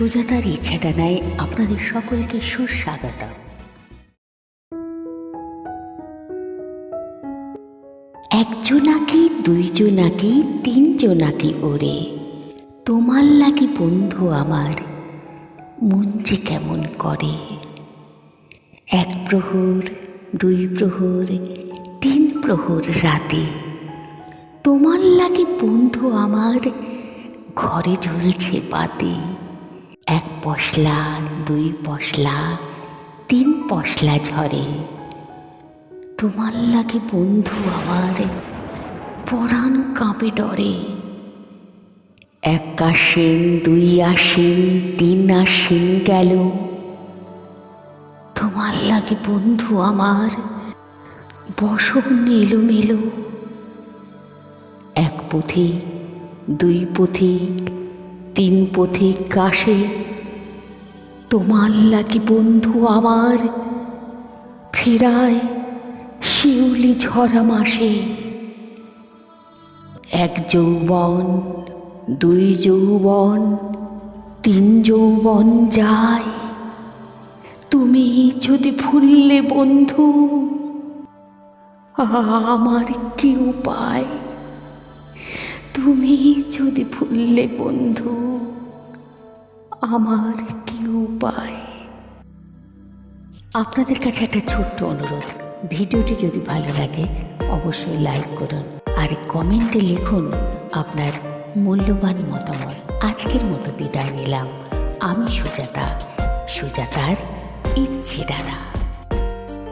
সুজাতার ইচ্ছাটা নাই আপনাদের সকলকে সুস্বাগত। একজনাকি, দুইজনাকি, তিনজনাকি ওরে তোমার লাগি বন্ধু আমার, মন যে কেমন করে। এক প্রহর, দুই প্রহর, তিন প্রহর রাতে। তোমার লাগি বন্ধু আমার, ঘরে ঝুলছে বাতি। এক পশলা, দুই পশলা, তিন পশলা ঝরে। তোমার লাগে বন্ধু আমার, পরাণ কাঁপে ডরে। এক আশ্বিন দুই আশ্বিন তিন আশ্বিন গেল। তোমার লাগে বন্ধু আমার, বসন এলোমেলো এক পথিক দুই পথিক তিন পথিক কাশে। তোমার লাগি বন্ধু আমার ফেরায় শিউলি ঝরা মাসে। এক যৌবন, দুই যৌবন, তিন যৌবন যায়। তুমি যদি ভুললে বন্ধু, আমার কি উপায় তুমি যদি ভুললে বন্ধু, আমার কি উপায়? আপনাদের কাছে একটা ছোট্ট অনুরোধ। ভিডিওটি যদি ভালো লাগে, অবশ্যই লাইক করুন আর কমেন্টে লিখুন আপনার মূল্যবান মতামত। আজকের মতো বিদায় নিলাম। আমি সুজাতা, সুজাতার ইচ্ছে ডানা